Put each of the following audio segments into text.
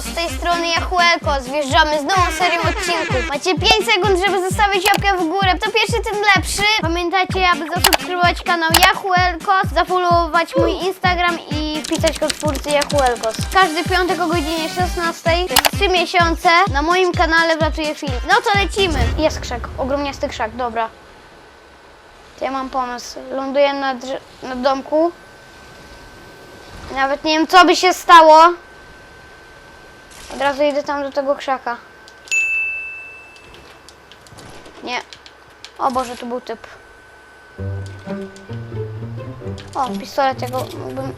Z tej strony Jachuelko, zjeżdżamy z nową serią odcinków. Macie 5 sekund, żeby zostawić łapkę w górę, to pierwszy, tym lepszy. Pamiętajcie, aby zasubskrybować kanał Jachuelko, zafollowować mój Instagram i wpisać kod twórcy Jachuelkos. Każdy piątek o godzinie 16, przez 3 miesiące na moim kanale wlatuje film. No to lecimy. Jest krzak, ogromniasty krzak, dobra. Ja mam pomysł. Ląduję na, na domku. Nawet nie wiem, co by się stało. Od razu idę tam do tego krzaka. Nie. O Boże, tu był typ. O, pistolet jego mógłbym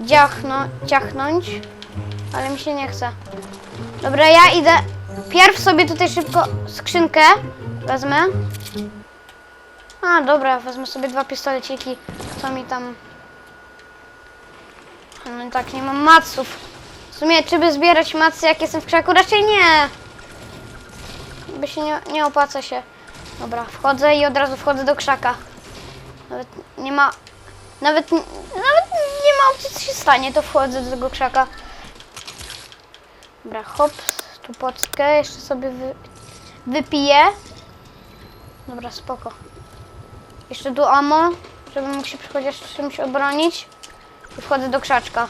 dziachno, ciachnąć, ale mi się nie chce. Dobra, ja idę. Pierw sobie tutaj szybko skrzynkę wezmę. A, dobra, wezmę sobie dwa pistoleciki, co mi tam... No tak, nie mam maców. W sumie, czy by zbierać macy, jak jestem w krzaku? Raczej nie. By się nie, nie opłaca się. Dobra, wchodzę i od razu wchodzę do krzaka. Nawet nie ma... Nawet, nawet nie ma opcji, co się stanie, to wchodzę do tego krzaka. Dobra, hop, tu pockę, jeszcze sobie wy, wypiję. Dobra, spoko. Jeszcze tu ammo, żebym mógł się chociaż czymś obronić. I wchodzę do krzaczka.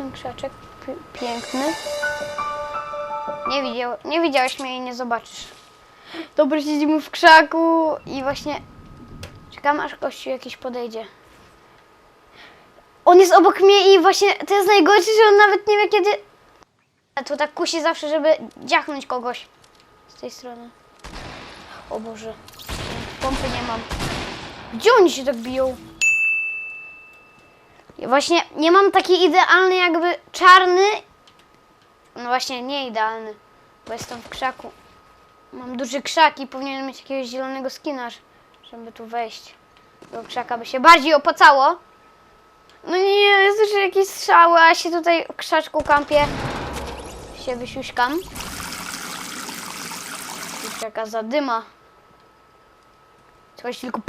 Ten krzaczek pi- piękny. Nie, widział, nie widziałeś mnie i nie zobaczysz. Dobra, siedzimy w krzaku i właśnie czekam aż gościu jakiś podejdzie. On jest obok mnie i właśnie to jest najgorsze, że on nawet nie wie kiedy... A To tak kusi zawsze, żeby dziachnąć kogoś z tej strony. O Boże, pompy nie mam. Gdzie oni się tak biją? Właśnie nie mam taki idealny jakby czarny. No właśnie nie idealny, bo jestem w krzaku. Mam duży krzak i powinienem mieć jakiegoś zielonego skina, żeby tu wejść. Do krzaka by się bardziej opłacało. No nie, słyszę jakieś strzały, a się tutaj w krzaczku kampię. Się wysiuśkam. Jest jaka zadyma. Coś tylko...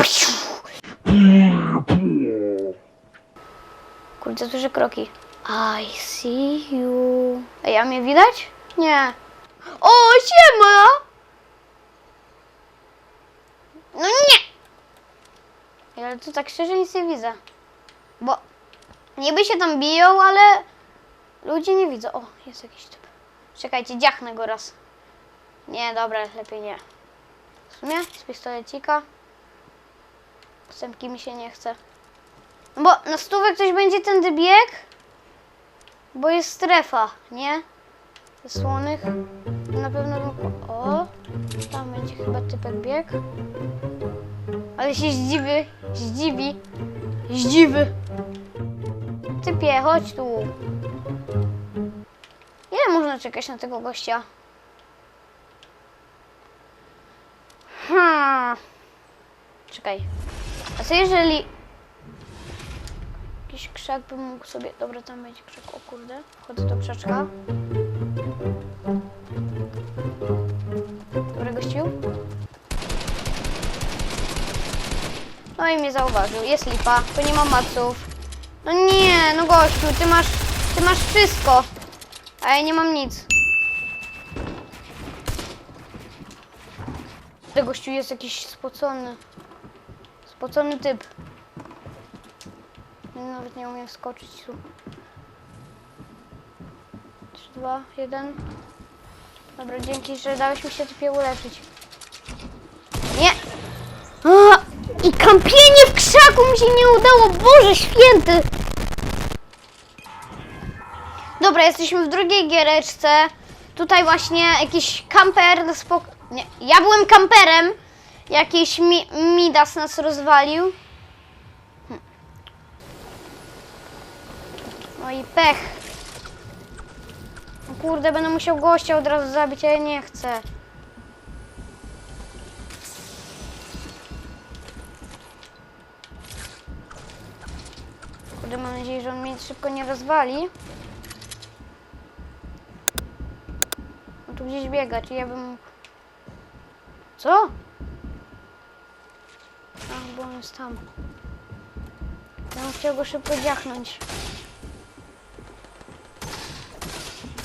Kurde, duże kroki. I see you. Ej, a mnie widać? Nie. O, siema! No nie! Ale tu tak szczerze nic nie widzę. Bo niby się tam biją, ale ludzie nie widzą. O, jest jakiś typ. Czekajcie, dziachnę go raz. Nie, dobra, lepiej nie. W sumie z pistolecika. Sępki mi się nie chce. No bo na stówę ktoś będzie tędy bieg, bo jest strefa, nie? Zasłonych. Na pewno... O, tam będzie chyba typek bieg. Ale się zdziwi, zdziwi, zdziwy. Typie, chodź tu. Ile można czekać na tego gościa? Hmm. Czekaj. A co jeżeli jakiś krzak bym mógł sobie... Dobra, tam będzie krzak. O kurde. Wchodzę do krzaczka. Dobra, gościu. No i mnie zauważył. Jest lipa. To nie ma maców. No nie, no gościu, ty masz... Ty masz wszystko. A ja nie mam nic. Ten gościu jest jakiś spocony. Spocony typ. Ja Nawet nie umiem skoczyć tu. 3, 2, 1. Dobra, dzięki, że dałeś mi się typie uleczyć. Nie! A, I kampienie w krzaku mi się nie udało! Boże święty! Dobra, jesteśmy w drugiej giereczce. Tutaj właśnie jakiś kamper spok... Nie, ja byłem kamperem. Jakiś mi Midas nas rozwalił. No i pech. No kurde, będę musiał gościa od razu zabić, a ja nie chcę. Kurde, mam nadzieję, że on mnie szybko nie rozwali. No tu gdzieś biega, czy ja bym. Co? A, bo on jest tam. Ja bym chciał go szybko dziachnąć.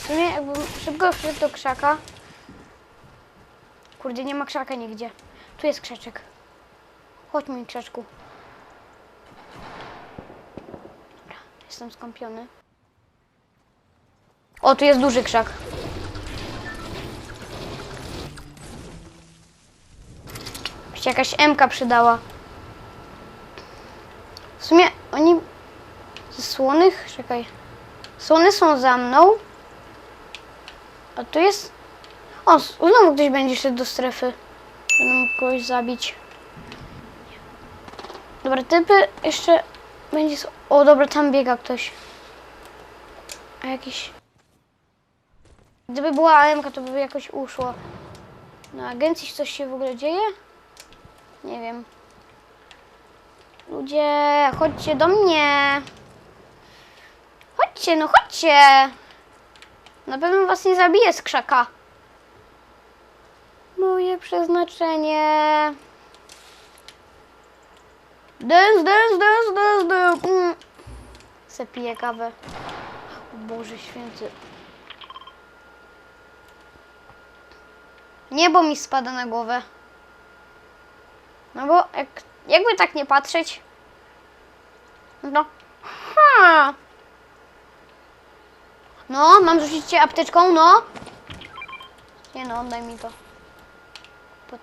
W sumie jakbym szybko wszedł do krzaka. Kurde, nie ma krzaka nigdzie. Tu jest krzaczek. Chodź mój krzaczku. Dobra, jestem skąpiony. O, tu jest duży krzak. Się jakaś MK przydała. W sumie oni ze słonych, czekaj. Słony są za mną. A tu jest... O, znowu ktoś będzie szedł do strefy. Będę mógł kogoś zabić. Dobra, typy jeszcze będzie... O, dobra, tam biega ktoś. A jakiś... Gdyby była AMK, to by jakoś uszło. Na agencji coś się w ogóle dzieje? Nie wiem. Ludzie, chodźcie do mnie. Chodźcie, no chodźcie. Na pewno was nie zabije z krzaka. Moje przeznaczenie. Dance, dance, dance, dance, dance. Mm. Se piję kawę. O Boże święty. Niebo mi spada na głowę. No bo jak, jakby tak nie patrzeć. No. Ha. No, mam rzucić cię apteczką, no. Nie no, oddaj mi to. Pat-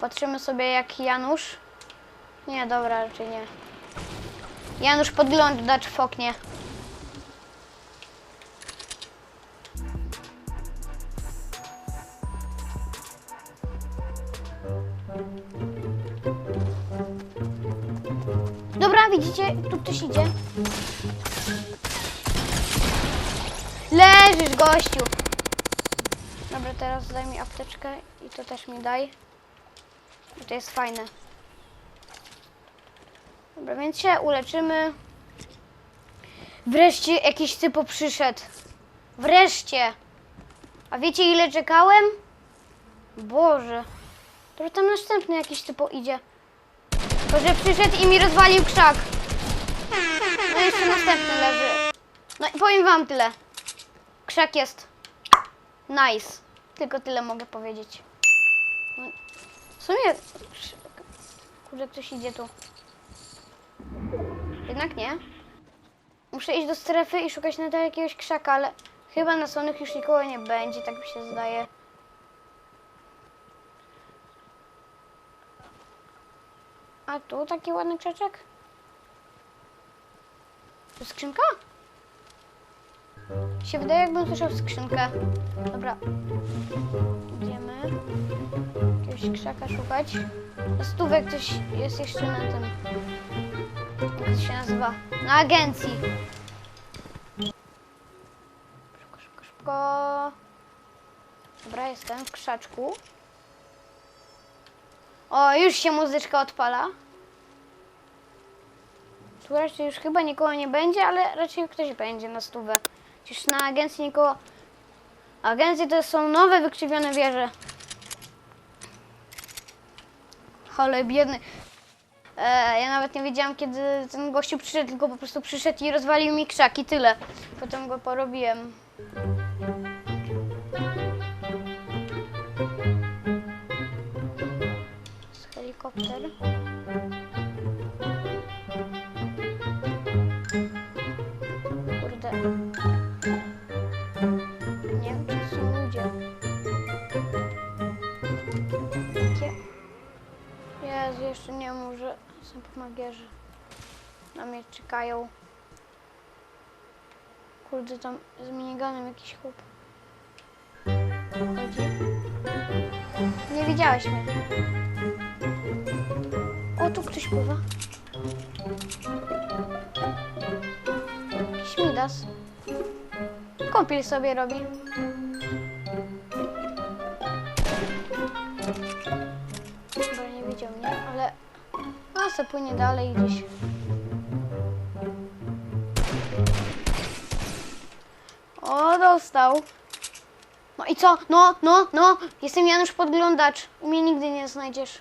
Patrzymy sobie jak Janusz. Nie, dobra, raczej nie. Janusz podglądacz w oknie. Dobra, widzicie, tu ktoś idzie. Leżysz, gościu. Dobra, teraz daj mi apteczkę i to też mi daj. I to jest fajne. Dobra, więc się uleczymy. Wreszcie jakiś typo przyszedł. Wreszcie. A wiecie ile czekałem? Boże. Dobra, tam następny jakiś typo idzie. Tylko, że przyszedł i mi rozwalił krzak. No jeszcze następny leży. No i powiem wam tyle. Krzak jest nice. Tylko tyle mogę powiedzieć. No, W sumie... Kurde, ktoś idzie tu. Jednak nie. Muszę iść do strefy i szukać nadal jakiegoś krzaka, ale chyba na słonych już nikogo nie będzie, tak mi się zdaje. A tu taki ładny krzaczek? Tu skrzynka? Się wydaje, jakbym słyszał skrzynkę. Dobra. Idziemy. Jakiegoś krzaka szukać. Stówek ktoś jest jeszcze na tym. Jak to się nazywa? Na agencji. Szybko, szybko, szybko. Dobra, jestem w krzaczku. O, już się muzyczka odpala. Tu raczej już chyba nikogo nie będzie, ale raczej ktoś będzie na stówę. Przecież na agencji nikogo... Agencje to są nowe, wykrzywione wieże. Ale biedny. E, ja nawet nie wiedziałam, kiedy ten gościu przyszedł, tylko po prostu przyszedł i rozwalił mi krzak i tyle. Potem go porobiłem. Helikopter. Jezu, jeszcze nie mów, że są pomagierzy. Na mnie czekają. Kurde, tam z miniganem jakiś chłop. Chodzi. Nie widziałeś mnie. O, tu ktoś pływa. Jakiś Midas. Kąpiel sobie robi. Se płynie dalej gdzieś. O, dostał. No i co? No, no, no. Jestem Janusz Podglądacz. Mnie nigdy nie znajdziesz.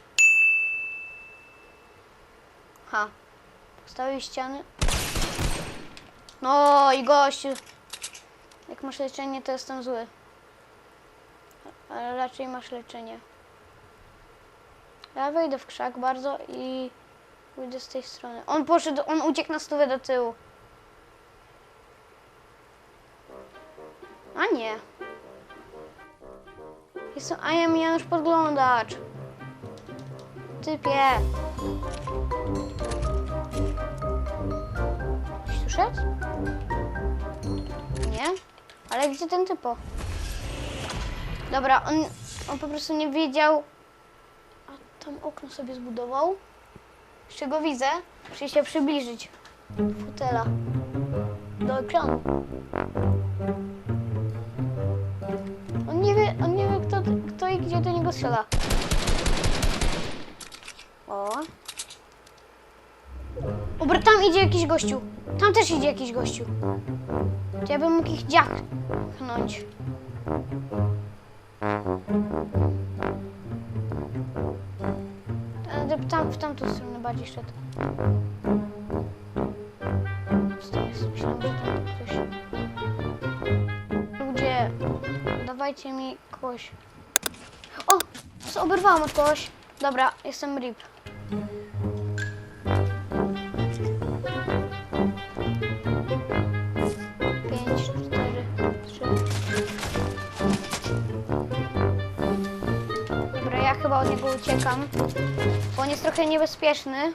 Ha. Postawił ściany. No i gościu. Jak masz leczenie, to jestem zły. Ale raczej masz leczenie. Ja wejdę w krzak bardzo i pójdę z tej strony. On poszedł, on uciekł na stówę do tyłu. A nie. Jestem, a ja Janusz podglądacz. Typie. Szedł? Nie? Ale gdzie ten typo? Dobra, on, on po prostu nie wiedział. A tam okno sobie zbudował. Jeszcze go widzę. Muszę się przybliżyć. Fotela. Do ekranu. On nie wie, on nie wie kto, kto i gdzie do niego strzela. O. Dobra, tam idzie jakiś gościu. Tam też idzie jakiś gościu. To ja bym mógł ich dziachnąć. Ale Tam, w tamtą stronę bardziej szedł. Myślałam, że tam ktoś... Ludzie, dawajcie mi kogoś. O! Oberwałam od kogoś. Dobra, jestem RIP. Niego uciekam, bo on jest trochę niebezpieczny.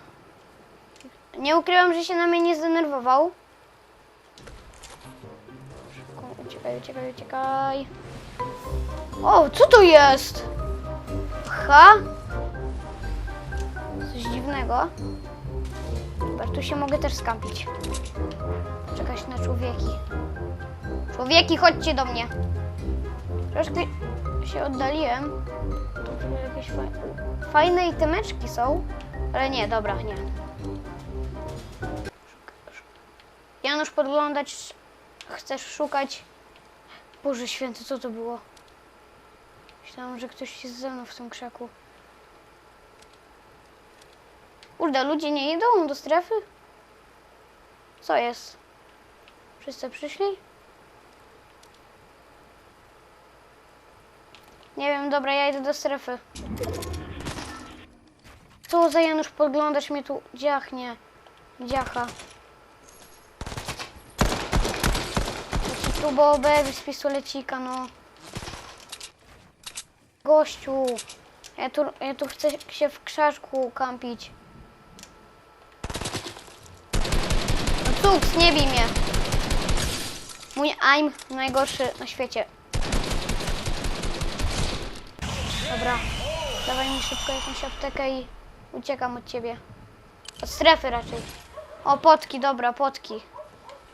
Nie ukrywam, że się na mnie nie zdenerwował. Szybko, uciekaj, uciekaj, uciekaj. O, co to jest? Ha? Coś dziwnego. Chyba tu się mogę też skampić. Czekać na człowieki. Człowieki, chodźcie do mnie. Troszkę się oddaliłem. Jakieś fajne, fajne itemeczki są. Ale nie, dobra, nie. Janusz, podglądać. Chcesz szukać. Boże święty, co to było? Myślałam, że ktoś jest ze mną w tym krzaku. Kurde, ludzie nie idą do strefy? Co jest? Wszyscy przyszli? Nie wiem, dobra, ja idę do strefy. Co za Janusz, podglądasz mnie tu dziachnie. Dziacha. Leci próbował z pistolecika, no. Gościu. Ja tu, ja tu chcę się w krzaczku kampić. No cud, nie bij mnie. Mój aim najgorszy na świecie. Dobra, dawaj mi szybko jakąś aptekę i uciekam od ciebie. Od strefy raczej. O, potki, dobra, potki.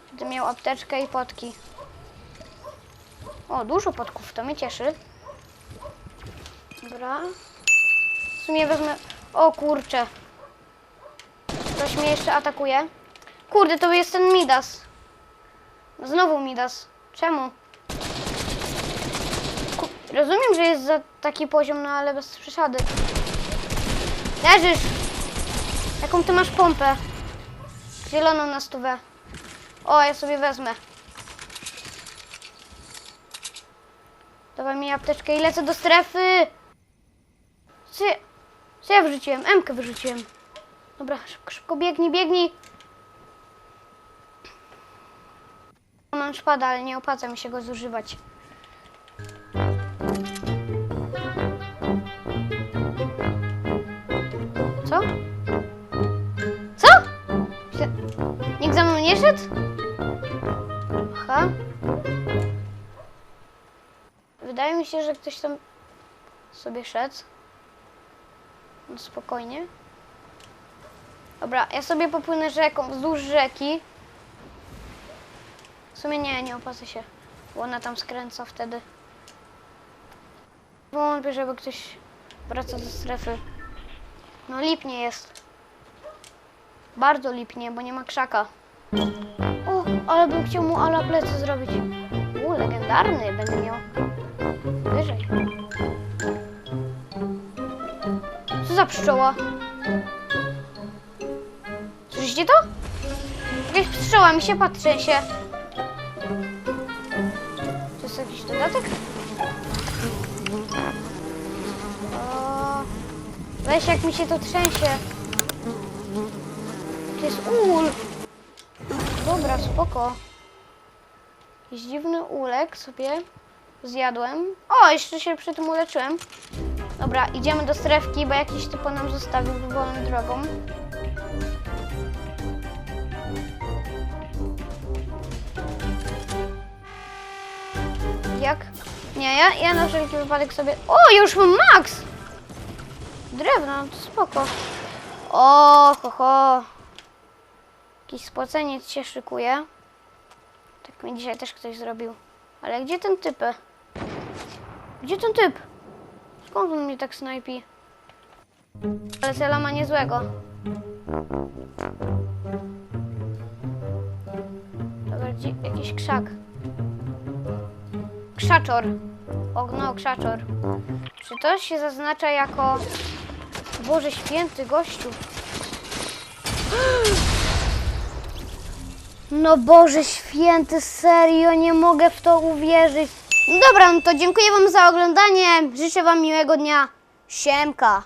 Będę miał apteczkę i potki. O, dużo potków, to mnie cieszy. Dobra. W sumie wezmę... O kurczę. Ktoś mnie jeszcze atakuje. Kurde, to jest ten Midas. Znowu Midas. Czemu? Rozumiem, że jest za taki poziom, no ale bez przesady. Leżysz! Jaką ty masz pompę? Zieloną na stówę. O, ja sobie wezmę. Dawaj mi apteczkę i lecę do strefy. Co ja, co ja wyrzuciłem? Emkę wyrzuciłem. Dobra, szybko, szybko, biegnij, biegnij. Mam szpada, ale nie opłaca mi się go zużywać. Szedł? Aha. Wydaje mi się, że ktoś tam sobie szedł. No spokojnie. Dobra, ja sobie popłynę rzeką, wzdłuż rzeki. W sumie nie, nie opłaca się, bo ona tam skręca wtedy. Wątpię, żeby ktoś wraca do strefy. No lipnie jest. Bardzo lipnie, bo nie ma krzaka. O, ale bym chciał mu ala plecy zrobić. U, legendarny będę miał. Wyżej. Co za pszczoła? Słyszycie to? Jakaś pszczoła mi się patrzy się. dodatek? O, weź jak mi się to trzęsie. To jest ul. Spoko. Jakiś dziwny ulek sobie zjadłem. O, jeszcze się przy tym uleczyłem. Dobra, idziemy do strefki, bo jakiś typo nam zostawił wolną drogą. Jak? Nie, ja, ja na wszelki wypadek sobie... O, już mam max! Drewno, to spoko. O, ho, ho. Jakiś spłaceniec się szykuje. Tak mi dzisiaj też ktoś zrobił. Ale gdzie ten typy? Gdzie ten typ? Skąd on mnie tak snajpi? Ale Sela ma niezłego. Dobra, gdzie, jakiś krzak. Krzaczor. O, no, krzaczor. Czy to się zaznacza jako... Boże święty gościu. No Boże święty, serio, nie mogę w to uwierzyć. Dobra, no to dziękuję Wam za oglądanie. Życzę Wam miłego dnia. Siemka.